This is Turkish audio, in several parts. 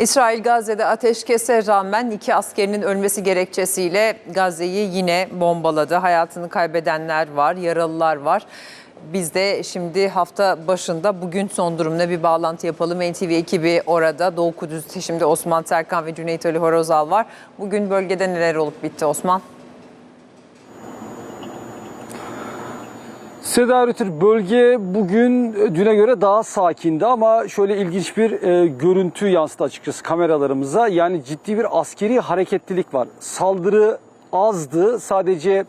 İsrail Gazze'de ateşkese rağmen iki askerinin ölmesi gerekçesiyle Gazze'yi yine bombaladı. Hayatını kaybedenler var, yaralılar var. Biz de şimdi hafta başında bugün son durumuna bir bağlantı yapalım. NTV ekibi orada. Doğu Kudüs'te şimdi Osman Terkan ve Cüneyt Ali Horozal var. Bugün bölgede neler olup bitti Osman? Seda Rütür bölge bugün e, düne göre daha sakindi ama şöyle ilginç bir e, görüntü yansıdı açıkçası kameralarımıza. Yani ciddi bir askeri hareketlilik var. Saldırı azdı. Sadece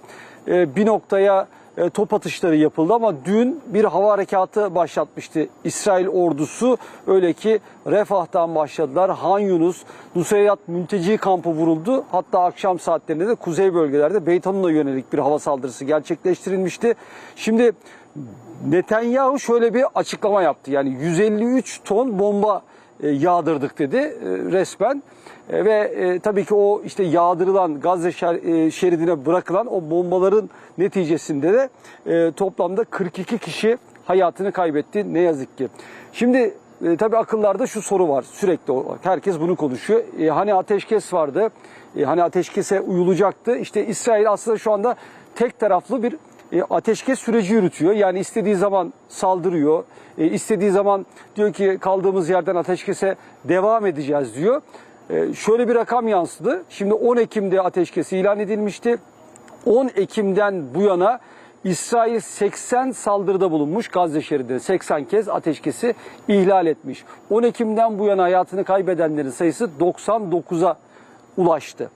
e, bir noktaya e, top atışları yapıldı ama dün bir hava harekatı başlatmıştı İsrail ordusu. Öyle ki Refah'tan başladılar. Han Yunus, Nusayrat mülteci kampı vuruldu. Hatta akşam saatlerinde de kuzey bölgelerde Beyt Hanun'a yönelik bir hava saldırısı gerçekleştirilmişti. Şimdi Netanyahu şöyle bir açıklama yaptı. Yani 153 ton bomba yağdırdık dedi e, resmen. E, Ve e, tabii ki o işte yağdırılan Gazze şer- e, şeridine bırakılan o bombaların neticesinde de e, toplamda 42 kişi hayatını kaybetti ne yazık ki. Şimdi e, tabii akıllarda şu soru var sürekli olarak. Herkes bunu konuşuyor. E, hani ateşkes vardı. E, hani ateşkese uyulacaktı. İşte İsrail aslında şu anda tek taraflı bir e, ateşkes süreci yürütüyor. Yani istediği zaman saldırıyor. E, istediği zaman diyor ki kaldığımız yerden ateşkese devam edeceğiz diyor. E, şöyle bir rakam yansıdı. Şimdi 10 Ekim'de ateşkes ilan edilmişti. 10 Ekim'den bu yana İsrail 80 saldırıda bulunmuş Gazze şeridine 80 kez ateşkesi ihlal etmiş. 10 Ekim'den bu yana hayatını kaybedenlerin sayısı 99'a ulaştı.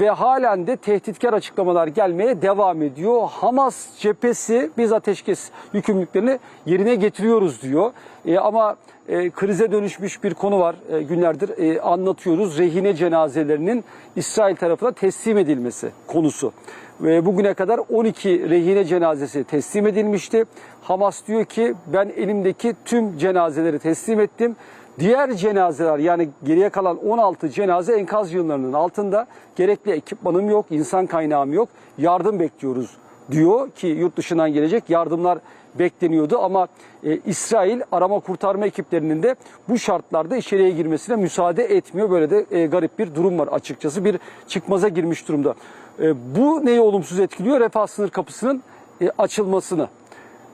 Ve halen de tehditkar açıklamalar gelmeye devam ediyor. Hamas cephesi biz ateşkes yükümlülüklerini yerine getiriyoruz diyor. E, ama e, krize dönüşmüş bir konu var e, günlerdir e, anlatıyoruz. Rehine cenazelerinin İsrail tarafına teslim edilmesi konusu. Ve bugüne kadar 12 rehine cenazesi teslim edilmişti. Hamas diyor ki ben elimdeki tüm cenazeleri teslim ettim. Diğer cenazeler yani geriye kalan 16 cenaze enkaz yığınlarının altında gerekli ekipmanım yok, insan kaynağım yok. Yardım bekliyoruz diyor ki yurt dışından gelecek yardımlar bekleniyordu ama e, İsrail arama kurtarma ekiplerinin de bu şartlarda içeriye girmesine müsaade etmiyor. Böyle de e, garip bir durum var açıkçası bir çıkmaza girmiş durumda. E, bu neyi olumsuz etkiliyor? Refah sınır kapısının e, açılmasını.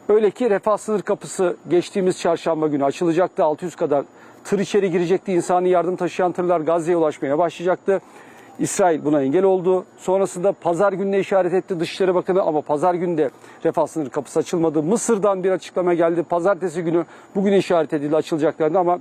Öyle ki refah sınır kapısı geçtiğimiz çarşamba günü açılacaktı. 600 kadar tır içeri girecekti. İnsani yardım taşıyan tırlar Gazze'ye ulaşmaya başlayacaktı. İsrail buna engel oldu. Sonrasında pazar gününe işaret etti Dışişleri Bakanı ama pazar günü refah sınır kapısı açılmadı. Mısır'dan bir açıklama geldi. Pazartesi günü bugüne işaret edildi açılacaklardı ama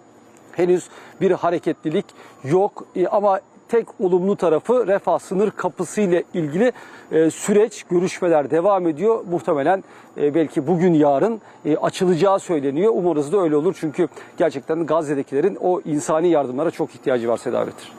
henüz bir hareketlilik yok. E, ama tek olumlu tarafı refah sınır kapısı ile ilgili e, süreç, görüşmeler devam ediyor. Muhtemelen e, belki bugün yarın e, açılacağı söyleniyor. Umarız da öyle olur çünkü gerçekten Gazze'dekilerin o insani yardımlara çok ihtiyacı var Seda Üretir.